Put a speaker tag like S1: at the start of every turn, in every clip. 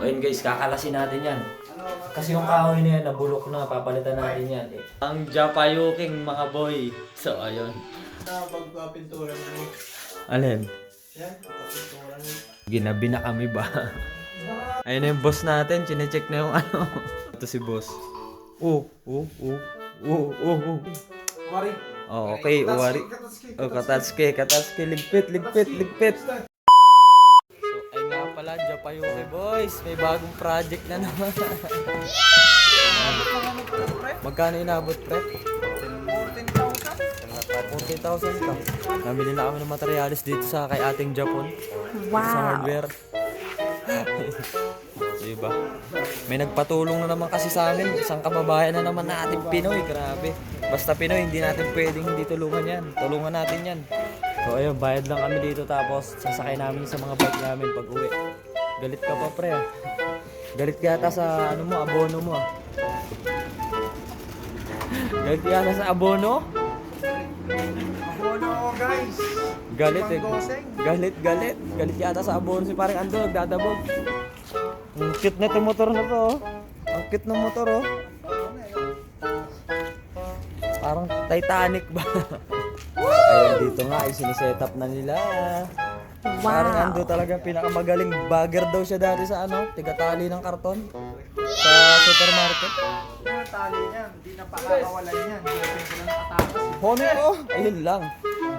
S1: So ayun guys, kakalasin natin yan. Kasi yung kahoy na yan, nabulok na, papalitan natin yan. Eh. Ang Japayuking mga boy. So ayun.
S2: Pagpapintura mo.
S1: Alin?
S2: Yan, pagpapintura mo.
S1: Ginabi na kami ba? Ayun na yung boss natin, chinecheck na yung ano. Ito si boss. Oh, oh, oh, oh, oh, oh.
S2: Wari.
S1: Oh, okay, uwari. Oh, katatsuke, katatsuke, ligpit, ligpit, ligpit. Japayuki boys. May bagong project na naman. Magkano inabot, pre? 40,000 ka. Namili na kami ng materialis dito sa kay ating Japon. Sa hardware. diba? May nagpatulong na naman kasi sa amin. Isang kababayan na naman na ating Pinoy. Grabe. Basta Pinoy, hindi natin pwedeng hindi tulungan yan. Tulungan natin yan. So ayun, bayad lang kami dito tapos sasakay namin sa mga bike namin pag uwi. Galit ka pa pre ah. Galit ka yata sa ano mo, abono mo ah. Galit ka yata sa abono?
S2: Abono guys.
S1: Galit eh. Galit, galit. Galit yata sa abono si parang ando, nagdadabog. Ang cute na itong motor na to. oh. Ang cute ng motor oh. Parang Titanic ba? Ayun, dito nga ay siniset up na nila. Parang ando talagang pinakamagaling bagger daw siya dati sa ano, tigatali ng karton. Sa supermarket.
S2: Yung tali niyan, hindi na pakakawalan yan. Girlfriend ko lang nakatakas.
S1: Hono oh, ayun lang.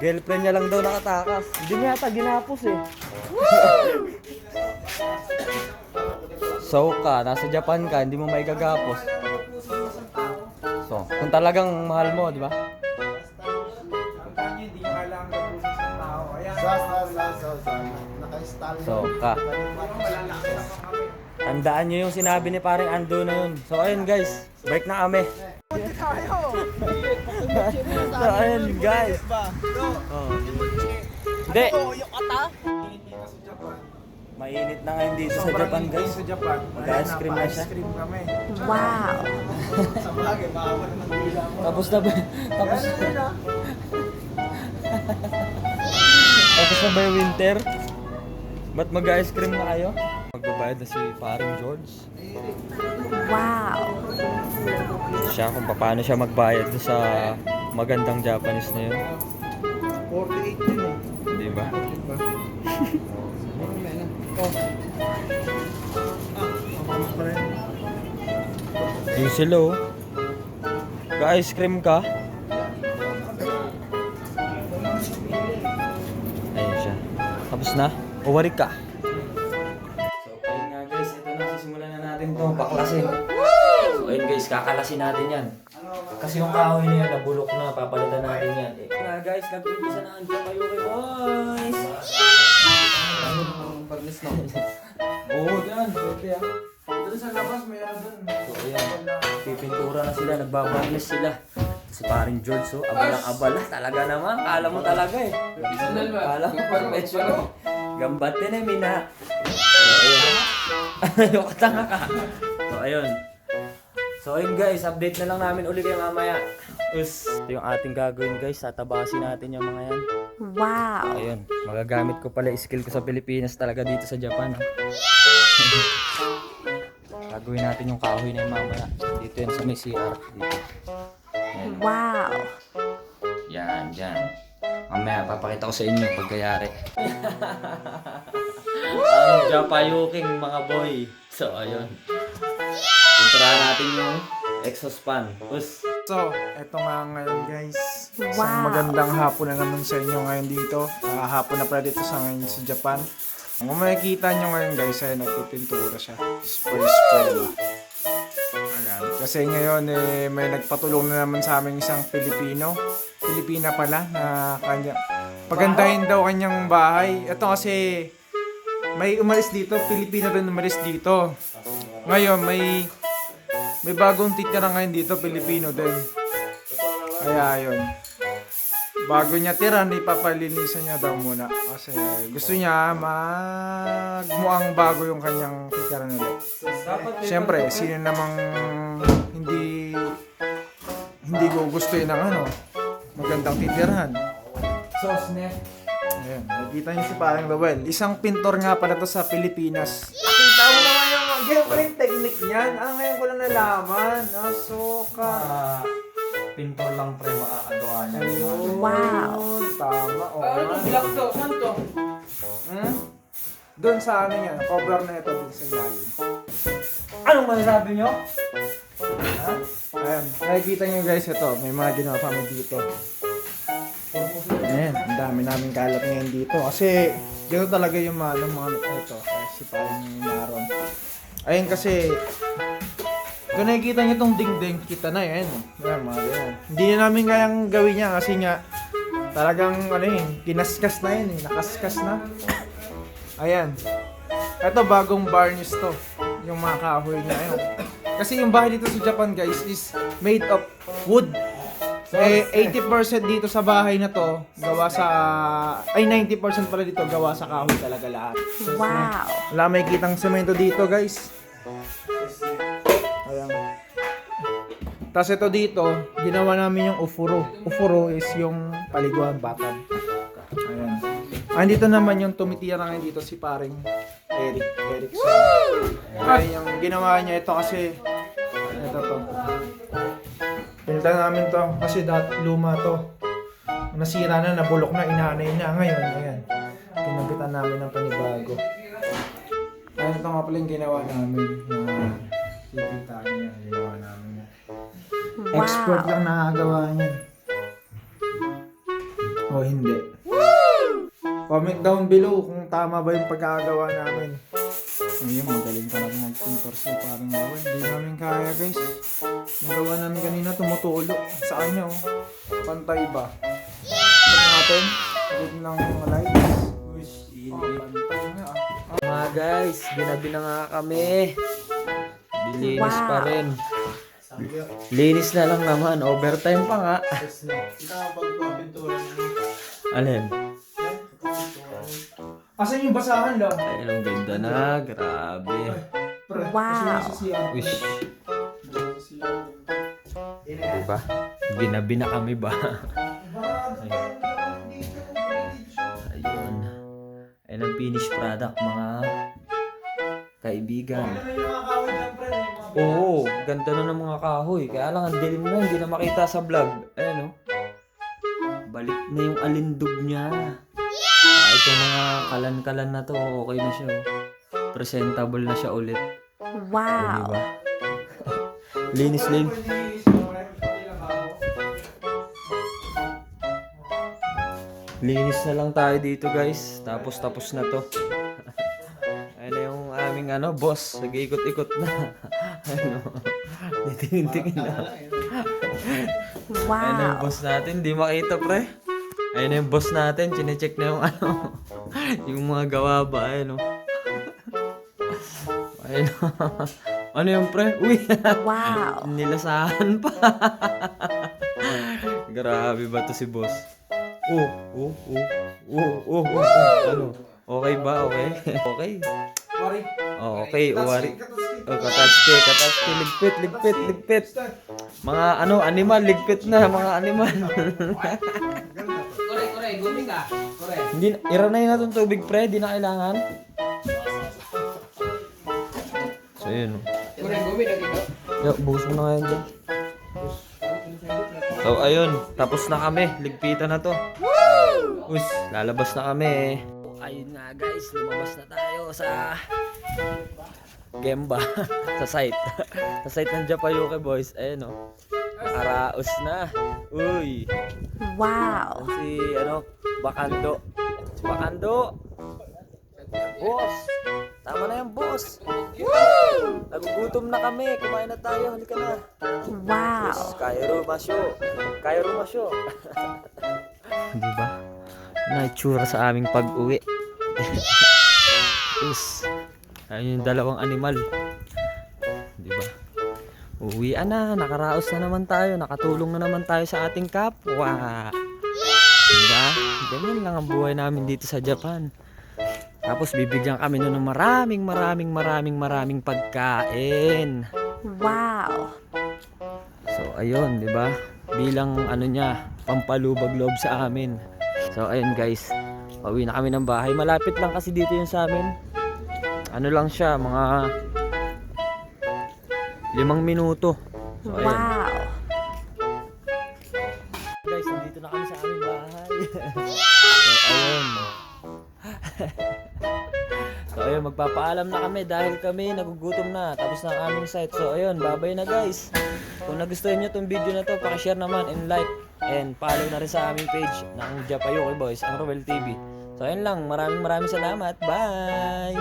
S1: Girlfriend niya lang daw nakatakas. Hindi niya yata ginapos eh. so ka, nasa Japan ka, hindi mo maigagapos. So, kung talagang mahal mo, di ba?
S2: Nyo, hindi nyo kailangan gabusin sa tao. Ayan.
S3: Sa,
S1: So ka.
S2: Na.
S1: Tandaan nyo yung sinabi ni paring Ando na yun. So ayun guys, break na kami. So ayun guys. Oh. Hindi, mainit na ngayon dito sa Japan guys.
S2: Sa Japan.
S1: Mag-ice cream na siya.
S2: Kami.
S4: Wow.
S2: Sa bagay.
S1: Tapos na ba? Tapos
S2: ah.
S1: Tapos na ba yung winter? Ba't mag-ice cream na kayo? Magbabayad na si paring George.
S4: Wow.
S1: Siya kung paano siya magbayad sa magandang Japanese na yun.
S2: 48 din eh.
S1: Di ba? Yung sila oh. Ka-ice cream ka? Tapos na? Uwari ka. So, ayun nga guys. Ito na. Sisimulan na natin to. Baklasin. So, ayun guys. Kakalasin natin yan. Kasi yung kahoy na yan, nabulok na. Papalitan natin yan. Eh. Na guys, nag-umpisa na ang Japayuki boys.
S2: Parlis na.
S1: Oo, dyan. Pwede ah.
S2: Doon sa labas, mayroon doon.
S1: So, ayan. Pipintura na sila, nagbabarnish sila. Si paring George, so, abalang abala. Talaga naman, kala mo talaga eh. Kala mo, professional. Gambate na, Mina. So, ayun. Katanga ka. So, ayun. So, ayun guys, update na lang namin uli kayo mamaya. Us. Ito yung ating gagawin guys, tatabasin natin yung mga yan.
S4: Wow.
S1: Ayun, magagamit ko pala yung skill ko sa Pilipinas talaga dito sa Japan. Gagawin natin yung kahoy na yung mamaya. Dito yan sa may CR. Dito. Ayan.
S4: Wow.
S1: Yan, dyan. Mamaya, papakita ko sa inyo pagkayari. Ang Japayuking mga boy. So, ayun. Pinturahan natin yung exhaust fan. Us.
S2: So, eto nga ngayon guys. Isang
S4: Wow.
S2: magandang hapon na naman sa inyo ngayon dito. Ah, hapon na pala dito sa ngayon sa Japan. Kung makikita nyo ngayon guys, ay nagpipintura siya. Spray spray. Ayan. Kasi ngayon eh, may nagpatulong na naman sa amin isang Pilipino. Pilipina pala na kanya. Pagandahin daw kanyang bahay. Ito kasi may umalis dito, Pilipino rin umalis dito. Ngayon may may bagong titira ngayon dito, Pilipino din. Kaya yun. Bago niya tira, ipapalinisan niya daw muna. Kasi gusto niya magmuang bago yung kanyang titira nila. Siyempre, sino namang hindi gugustuhin ng ano, magandang titirahan.
S1: Sauce net.
S2: Ayan, nakita niyo si parang Lowell. Isang pintor nga pala to sa Pilipinas.
S3: Kita mo naman yung
S2: yan? Ah, ngayon ko lang nalaman. Ah, soka.
S1: Ah, pintor lang pre makakagawa niya.
S4: Wow.
S2: Ayun, Tama, oo.
S5: Ano to? Black to? Saan to?
S2: Hmm? Doon sa ano yan, cover na ito dun sa ilalim.
S1: Anong masasabi nyo?
S2: Ayan, nakikita nyo guys ito, may mga ginawa kami dito. Ayan, ang dami namin kalat ngayon dito. Kasi, dito talaga yung mga, ano, mga ito, kasi parang maron. Ayun kasi, kung nakikita nyo itong dingding, kita na yan. Ayan, mga ganyan. Hindi na namin kayang gawin niya kasi nga, talagang ano yun, kinaskas na yun eh, nakaskas na. Ayan. Ito bagong varnish to. Yung mga kahoy niya. Ayun. Kasi yung bahay dito sa Japan guys is made of wood. Eh, 80% dito sa bahay na to, gawa sa... Ay, 90% pala dito, gawa sa kahoy talaga lahat.
S4: Wow.
S2: Wala may kitang semento dito guys. Ayan. Tapos ito dito, ginawa namin yung ufuro. Ufuro is yung paliguan batan. Ayan. Andito naman yung tumitira ngayon dito si paring Eric. Eric. Ayan yung ginawa niya ito kasi ito to. Pinunta namin to kasi dat luma to. Nasira na, nabulok na, inanay na. Ngayon, ayan. Kinabitan namin ng panibago. Ayan ito nga pala yung ginawa namin. Na niya, ginawa namin. Expert
S4: Wow.
S2: lang nakagawa niyan. O hindi. Comment down below kung tama ba yung pagkakagawa namin. Ayun, magaling talaga mag-pintor si parang gawa. Hindi namin kaya guys. Yung gawa namin kanina tumutulo. Sa kanya oh. Pantay ba? Yeah! natin. Good ng lights. Wish. Oh, pantay nga ah.
S1: Mga guys, ginabi na nga kami. Dilinis
S4: Wow.
S1: pa rin. Linis na lang naman. Overtime pa nga.
S3: Na.
S1: Alin?
S2: Asan yung basahan lang?
S1: Ay, ang ganda na. Grabe.
S2: Pre,
S4: Wow.
S2: kasi sa CR.
S1: Wish. Diba? Ginabi na kami ba? Ayun. Ayun ang finished product, mga kaibigan. Oo, ganda na ng mga kahoy. Kaya lang, ang dilim na, hindi na makita sa vlog. Ayan, oh. Balik na yung alindog niya. Ah, itong mga kalan-kalan na to, okay na siya. oh. Presentable na siya ulit. O,
S4: Wow.
S1: diba? Linis lin. Linis na lang tayo dito guys. Tapos tapos na to. Ayun na yung aming ano, boss. Nag-iikot-ikot na. ano? Titingin-tingin na. Ayun na yung
S4: Wow.
S1: boss natin. Di makita pre. Ayun na yung boss natin. Chinecheck na yung ano. yung mga gawa ba. Ayun o. Ayun o. ano yung pre? Uy!
S4: Wow.
S1: Nilasahan pa. Grabe ba to si boss? Oh, oh, oh, oh, oh, oh, oh. Ano? Okay ba? Okay? okay.
S2: Wari.
S1: Oh, okay. Uwari. Oh, katatske, katatske. Ligpit, ligpit, ligpit. Mga ano, animal, ligpit na. Mga animal.
S5: Kore, kore, gumi ka. Kore.
S1: Hindi, na- iranay na itong tubig, pre. Di na kailangan. So, yun. oh.
S5: Kore, gumi na dito.
S1: Yo, buhos mo na ngayon dyan. So, ayun. Tapos na kami. Ligpitan na to. Us, lalabas na kami. Ayun nga guys, lumabas na tayo sa Gemba. sa site. sa site ng Japayuke boys. Ayun o. Nakaraos na. Uy.
S4: Wow.
S1: Si ano, Bakando. Si Bakando. Boss. Tama na yan, boss. Nagugutom na kami. Kumain na tayo. Halika na.
S4: Wow.
S1: Kairo Masyo. Kairo Masyo. Di ba? Naitsura sa aming pag-uwi. Yes. Ayun yung dalawang animal. Uwian na. Nakaraos na naman tayo. Nakatulong na naman tayo sa ating kapwa. Di ba? Ganyan lang ang buhay namin dito sa Japan. Tapos bibigyan kami nun ng maraming maraming maraming maraming pagkain.
S4: Wow.
S1: So ayun, 'di ba? Bilang ano niya, pampalubag loob sa amin. So ayun guys, pauwi na kami ng bahay. Malapit lang kasi dito yung sa amin. Ano lang siya, mga Limang minuto. So, ayan.
S4: Wow.
S1: Guys, nandito na kami sa aming bahay. so, ayun. so, ayun, magpapaalam na kami dahil kami nagugutom na. Tapos na ang aming site. So, ayun, babay na guys. Kung nagustuhan nyo tong video na to, pakishare naman and like. And follow na rin sa aming page ng Japayuki Boys, ang Roel TV. So, ayun lang. Maraming maraming salamat. Bye!